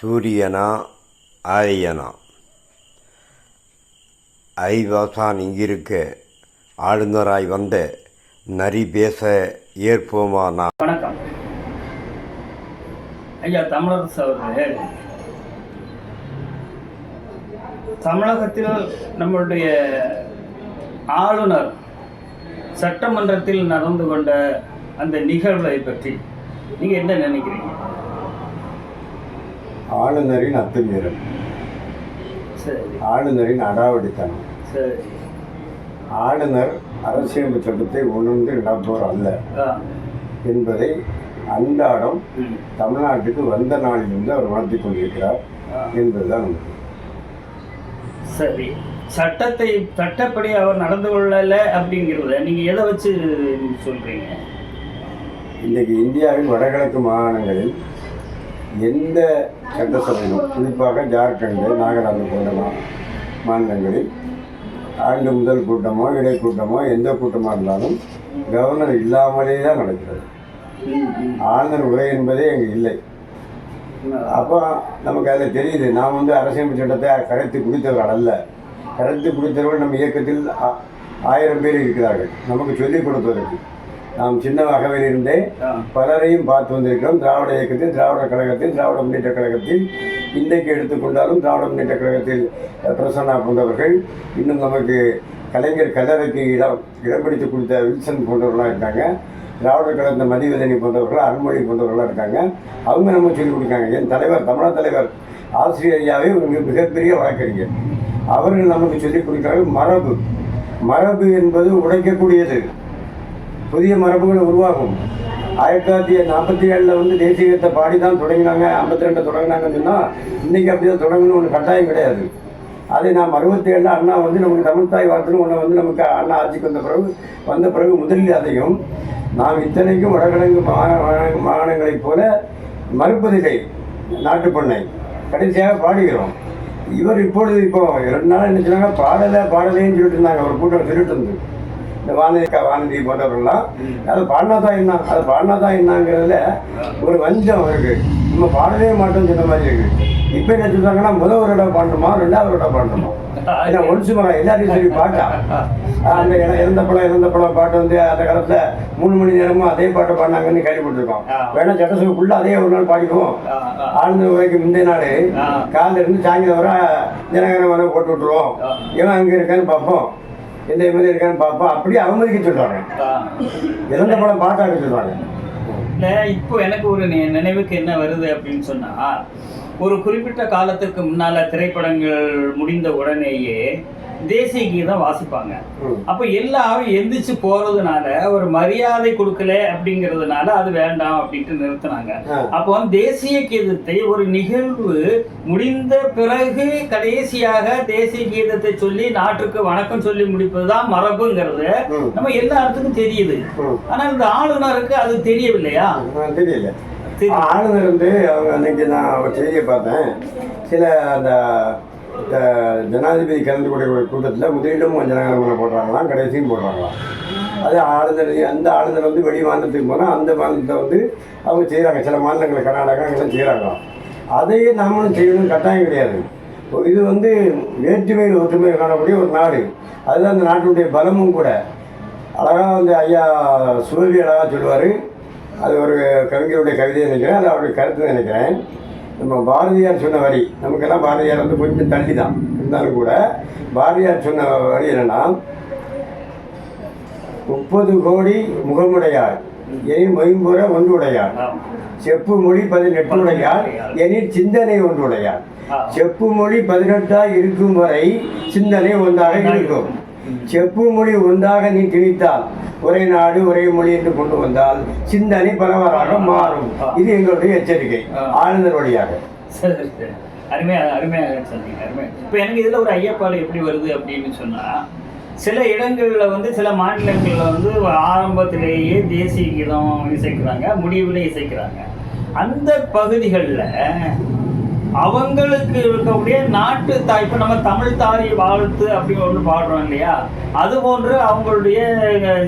சூரியனா ஆரியனா? ஐவாசான் இங்கிருக்க ஆளுநராய் வந்த நரி பேச ஏற்போமானா வணக்கம். ஐயா தமிழரசு அவர்களே. தமிழகத்தில் நம்மளுடைய ஆளுநர் சட்டமன்றத்தில் நடந்து கொண்ட அந்த நிகழ்வை பற்றி நீங்கள் என்ன நினைக்கிறீங்க? ஆளுநரின் அத்துமீறல். சரி. ஆளுநரின் அடாவடித்தனம். சரி. ஆளுநர் அரசியலமைப்பு சட்டத்தை உணர்ந்து நடப்பவர் அல்ல என்பதை அன்றாடம் தமிழ்நாட்டுக்கு வந்த நாளிலிருந்து அவர் உணர்த்திக் கொண்டிருக்கிறார். என்பதுதான். சரி. சட்டத்தை சட்டப்படி அவர் நடந்து கொள்ளல அப்படிங்கிறத நீங்க எதை வச்சு சொல்றீங்க? இன்றைக்கு இந்தியாவின் வடகிழக்கு மாகாணங்களில் எந்த சட்டசபையிலும் குறிப்பாக ஜார்க்கண்டு நாகாலாந்து போன்ற மாநிலங்களில் ஆண்டு முதல் கூட்டமோ இடைக்கூட்டமோ எந்த கூட்டமாக இருந்தாலும் கவர்னர் இல்லாமலே தான் நடக்கிறது. ஆளுநர் உரை என்பதே அங்கே இல்லை. அப்போ நமக்கு அதில் தெரியுது நாம் வந்து அரசியல் சட்டத்தை கரைத்து குடித்தவர்கள் அல்ல. கரைத்து குடித்தவர்கள் நம்ம இயக்கத்தில் ஆ- ஆயிரம் பேர் இருக்கிறார்கள். நமக்கு சொல்லிக் கொடுப்பதற்கு. நாம் சின்ன வகையிலிருந்தே ஆ. பலரையும் பார்த்து வந்திருக்கிறோம். திராவிட இயக்கத்தில் திராவிட கழகத்தில் திராவிட முன்னேற்ற கழகத்தில். இன்றைக்கு எடுத்துக்கொண்டாலும் திராவிட முன்னேற்ற கழகத்தில் பிரசன்னா போன்றவர்கள் இன்னும் நமக்கு கலைஞர் கல்லறைக்கு இடம் இடம் பிடித்து கொடுத்த வில்சன் போன்றவர்களாக இருக்காங்க. திராவிட கழகத்த மதிவதனி போன்றவர்கள் அருள்மொழி போன்றவர்களாக இருக்காங்க. அவங்க நம்ம சொல்லிக் கொடுக்காங்க. என் தலைவர் தமிழக தலைவர் ஆசிரியர் ஐயாவே ஒரு மிக- மிகப்பெரிய வழக்கறிஞர். அவர்கள் நமக்கு சொல்லிக் கொடுக்கிறார்கள் மரபு. மரபு என்பது உடைக்கக்கூடியது. புதிய மரபுகள் உருவாகும். ஆயிரத்தி தொள்ளாயிரத்தி நாற்பத்தி ஏழில் வந்து தேசியத்தை பாடி தான் தொடங்கினாங்க ஐம்பத்தி ரெண்டு தொடங்கினாங்கன்னு சொன்னால் இன்றைக்கி அப்படி தான் தொடங்கணும்னு ஒன்று கட்டாயம் கிடையாது. அதை நாம் அறுபத்தி ஏழில் அண்ணா வந்து நமக்கு தமிழ் தாய் வார்த்தைன்னு ஒன்று வந்து நமக்கு அண்ணா ஆட்சிக்கு வந்த பிறகு வந்த பிறகு முதலில் அதையும் நாம் இத்தனைக்கும் வடகிழங்கு மாகாணங்களைப் போல மறுப்பதில்லை நாட்டுப்பண்ணை கடைசியாக பாடுகிறோம். இவர் இப்பொழுது இப்போ ரெண்டு நாள் என்ன சொன்னாங்க? பாடலை பாடலைன்னு சொல்லிட்டு இருந்தாங்க ஒரு கூட்டம் சொல்லிட்டு இருந்து. இந்த வானதி வானதி போன்றவர்கள்லாம் அது பாடினா தான் என்ன அது பாடினா தான் என்னங்கிறதுல ஒரு வஞ்சம் இருக்கு. நம்ம பாடவே மாட்டோம்னு சொன்ன மாதிரி இருக்கு. இப்போ என்ன சொல்றாங்கன்னா முதல் ஒரு இடம் பாடணுமா ரெண்டாவது இடம் பாடணுமா? ஏன்னா ஒன்சு மரம் எல்லாரையும் சரி பாட்டா. அந்த இறந்த படம் இறந்த படம் பாட்டு வந்து அந்த காலத்துல மூணு மணி நேரமும் அதே பாட்டை பாடினாங்கன்னு கேள்விப்பட்டிருக்கோம். வேணா சட்டசபைக்குள்ள அதே ஒரு நாள் பாடிக்குவோம். ஆழ்ந்த உரைக்கு முந்தைய நாள். காலையில இருந்து சாயங்காலம் வர ஜனகணமன போட்டு விட்டுருவோம். இவன் அங்கே இருக்கான்னு பார்ப்போம். எந்த மாதிரி இருக்கான்னு பார்ப்போம் அப்படியே அவமதிக்க சொல்றாங்க ஆ. இறந்த படம் பாட்டாக்க சொல்றாங்க இல்ல இப்போ எனக்கு ஒரு நினைவுக்கு என்ன வருது அப்படின்னு சொன்னா ஒரு குறிப்பிட்ட காலத்துக்கு முன்னால திரைப்படங்கள் முடிந்த உடனேயே தேசிய கீதம் வாசிப்பாங்க. அப்ப எல்லாரும் எந்திரிச்சு போறதுனால ஒரு மரியாதை கொடுக்கல அப்படிங்கிறதுனால அது வேண்டாம் அப்படின்ட்டு நிறுத்தினாங்க. அப்போ தேசிய கீதத்தை ஒரு நிகழ்வு முடிந்த பிறகு கடைசியாக தேசிய கீதத்தை சொல்லி நாட்டுக்கு வணக்கம் சொல்லி முடிப்பதுதான் மரபுங்கிறது. நம்ம எல்லா இடத்துக்கும் தெரியுது. ஆனா இந்த ஆளுநருக்கு அது தெரியவில்லையா தெரியல. ஆளுநர் வந்து அவங்க அன்னைக்கு நான் செய்தியை பார்த்தேன் சில அந்த ஜனாதிபதி கலந்து கூடிய கூட்டத்தில் முதலிடம் ஜனகணமனை போடுறாங்களாம் கடைசியும் போடுறாங்களாம் அது ஆளுநர் அந்த ஆளுநர் வந்து வெளி மாநிலத்துக்கு போனால் அந்த மாநிலத்தை வந்து அவங்க செய்கிறாங்க சில மாநிலங்கள் கர்நாடகா இதெல்லாம் செய்கிறாங்களாம் அதையே நாமளும் செய்யணும் கட்டாயம் கிடையாது. இது வந்து வேற்றுமையில் ஒற்றுமை காணக்கூடிய ஒரு நாடு. அதுதான் அந்த நாட்டினுடைய பலமும் கூட. அழகாக வந்து ஐயா சுவவி அழகாக சொல்லுவார். அது ஒரு கவிஞருடைய கவிதையை நினைக்கிறேன் அது அவருடைய கருத்து நினைக்கிறேன். நம்ம பாரதியார் சொன்ன வரி நமக்கெல்லாம் பாரதியார் வந்து கொஞ்சம் தள்ளி தான் இருந்தாலும் கூட பாரதியார் சொன்ன வரி என்னன்னா முப்பது கோடி முகமுடையார் எனி மொயம்புற ஒன்றுடையார். ஆமா. செப்பு மொழி பதினெட்டுடையார் எனில் சிந்தனை ஒன்றுடையார். செப்பு மொழி பதினெட்டாக இருக்கும் வரை சிந்தனை ஒன்றாக இருக்கும். செப்பு மொழி ஒன்றாக நீ திணித்தால் ஒரே நாடு ஒரே மொழி என்று கொண்டு வந்தால் சிந்தனை பரவலாக மாறும். இது எங்களுடைய எச்சரிக்கை. ஆளுநர் வழியாக. சரி, சரி. அருமையா அருமையாக சொன்னீங்க அருமை இப்போ எனக்கு இதுல ஒரு ஐயப்பாடு எப்படி வருது அப்படின்னு சொன்னா சில இடங்கள்ல வந்து சில மாநிலங்கள்ல வந்து ஆரம்பத்திலேயே தேசிய கீதம் இசைக்கிறாங்க முடிவுல இசைக்கிறாங்க. அந்த பகுதிகளில் அவங்களுக்கு இருக்கக்கூடிய நாட்டு தாய் இப்போ நம்ம தமிழ் தாய் வாழ்த்து அப்படின்னு ஒன்று பாடுறோம் இல்லையா? அது போன்று அவங்களுடைய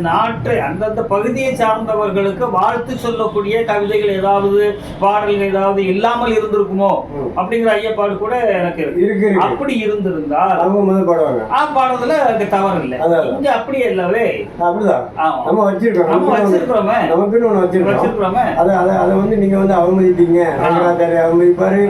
நாட்டு அந்தந்த பகுதியை சார்ந்தவர்களுக்கு வாழ்த்து சொல்லக்கூடிய கவிதைகள் ஏதாவது பாடல்கள் ஏதாவது இல்லாமல் இருந்திருக்குமோ? அப்படிங்கிற ஐயப்பாடு கூட எனக்கு இருக்கு. அப்படி இருந்திருந்தால் அவங்க முதல் பாடுவாங்க. ஆ பாடுறதுல அது தவறு இல்லை. இங்க அப்படியே இல்லவே அப்படிதான். நம்ம வச்சிருக்கோம். நம்ம வச்சிருக்கிறோமே. நமக்குன்னு ஒண்ணு வச்சிருக்கோம். வச்சிருக்கிறோமே. அதை அதை வந்து நீங்க வந்து அவமதிப்பீங்க. அவமதிப்பாரு.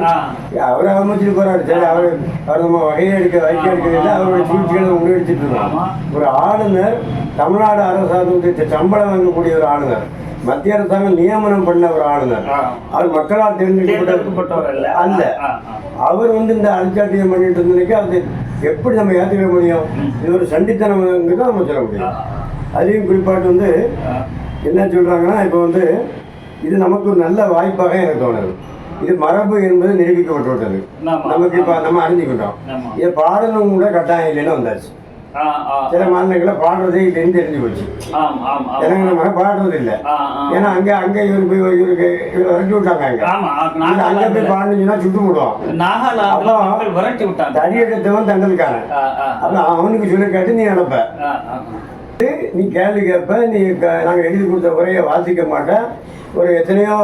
அவரை அவமதிச்சுட்டு போறாரு. சரி அவர் அவர் நம்ம வகையை எடுக்க வைக்க எடுக்கிறது அவருடைய சூழ்ச்சிகளை முன்னெடுத்துட்டு இருக்கோம். ஒரு ஆளுநர் தமிழ்நாடு அரசாங்கத்துக்கு சம்பளம் வாங்கக்கூடிய ஒரு ஆளுநர் மத்திய அரசாங்கம் நியமனம் பண்ண ஒரு ஆளுநர். அவர் மக்களால் தேர்ந்தெடுக்கப்பட்ட தேர்ந்தெடுக்கப்பட்டவர் இல்ல அல்ல. அவர் வந்து இந்த அழிச்சாட்டியம் பண்ணிட்டு இருந்ததுக்கு அது எப்படி நம்ம ஏற்றுக்க முடியும்? இது ஒரு சண்டித்தனம் தான் நம்ம சொல்ல முடியும். அதையும் குறிப்பாட்டு வந்து. என்ன சொல்றாங்கன்னா இப்போ வந்து இது நமக்கு ஒரு நல்ல வாய்ப்பாக எனக்கு தோணுது. இது மரபு என்பது நிரூபிக்கப்பட்டு விட்டது ஆமா. நமக்கு இப்போ நம்ம அறிஞ்சுக்கிட்டோம். இதை பாடணும் கூட கட்டாயம் இல்லைன்னு வந்தாச்சு. சில மாநிலங்களில் பாடுறதே இல்லைன்னு தெரிஞ்சு போச்சு. எனக்கு நம்ம பாடுறது இல்லை. ஏன்னா அங்கே அங்கே இவரு போய் இவருக்கு இவர் இறக்கி விட்டாங்க அங்கே. அங்கே போய் பாடுனீங்கன்னா சுட்டு விடுவான். விரட்டி விட்டாங்க. தடியெடுத்தவன் தண்டலுக்கான ஆ, ஆ, அப்போ அவனுக்கு சொல்லி கேட்டு நீ ஆ. நீ கேள்வி கேட்ப நீ நாங்கள் எழுதி கொடுத்த உரையை வாசிக்க மாட்டேன் ஒரு எத்தனையோ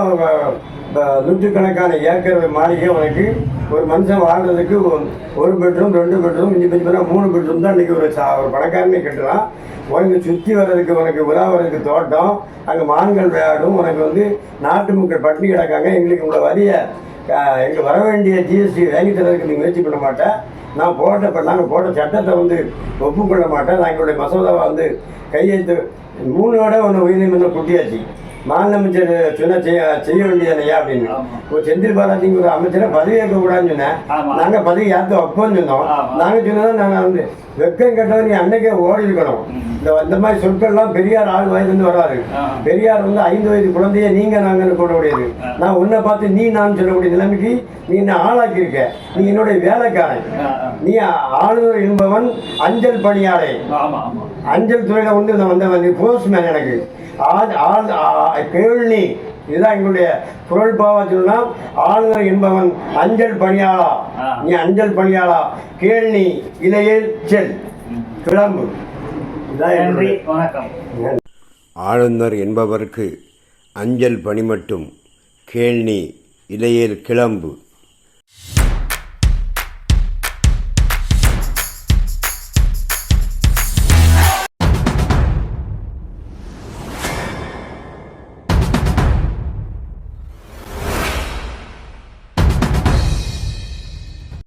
நூற்றுக்கணக்கான ஏக்கர் மாளிகை உனக்கு. ஒரு மனுஷன் வாழ்றதுக்கு ஒரு- ஒரு பெட்ரூம் ரெண்டு பெட்ரூம் இஞ்சி பஞ்சு பண்ணால் மூணு பெட்ரூம் தான் இன்றைக்கி ஒரு சா ஒரு பணக்காரனே கட்டுறான். உனக்கு சுற்றி வர்றதுக்கு உனக்கு உலா தோட்டம் அங்கே மான்கள் விளையாடும் உனக்கு வந்து நாட்டு மக்கள் பட்டினி கிடக்காங்க எங்களுக்கு உங்களை வரிய எங்களுக்கு வர வேண்டிய ஜிஎஸ்டி வாங்கி தரதுக்கு நீ முயற்சி பண்ண மாட்டேன் நான் போட்ட இப்போ நாங்கள் போட்ட சட்டத்தை வந்து ஒப்புக்கொள்ள மாட்டேன். நான் எங்களுடைய மசோதாவை வந்து கையெழுத்து மூணு விட ஒன்று உயர்நீதிமன்றம் குட்டியாச்சு. மாநில அமைச்சர் சொன்ன செய்ய செய்ய வேண்டியதையா அப்படின்னு. ஆமா. ஒரு செந்தில் பாலாஜிங்க ஒரு அமைச்சரை பதவி ஏற்க கூடாதுன்னு சொன்னேன். நாங்கள் பதவி ஏற்க வைப்போம்னு சொன்னோம். நாங்கள் சொன்னதான் நாங்கள் வந்து வெக்கம் கட்டவன் நீ அன்னைக்கே ஓடி இருக்கணும் இந்த இந்த மாதிரி சொற்கள்லாம் பெரியார் ஆள் வயதுலேருந்து வராரு. பெரியார் வந்து ஐந்து வயது குழந்தைய நீங்க நாங்கன்னு சொல்ல முடியாது நான் உன்னை பார்த்து நீ நான் சொல்லக்கூடிய நிலைமைக்கு நீ என்ன ஆளாக்கி இருக்க நீ என்னுடைய வேலைக்காரன். நீ ஆளுநர் என்பவன் அஞ்சல் பணியாளை. அஞ்சல் துறையில வந்து நான் வந்தவன். நீ போஸ்ட்மேன் எனக்கு. ஆள் ஆள் கேள்வி இதுதான் எங்களுடைய குரல் பாவா சொன்னா ஆளுநர் என்பவன் அஞ்சல் பணியாளா. நீ அஞ்சல் பணியாளா. கேள்வி இலையில் செல். கிளம்பு. நன்றி வணக்கம். ஆளுநர் என்பவருக்கு அஞ்சல் பணி மட்டும். கேள்னி இலையில் கிளம்பு.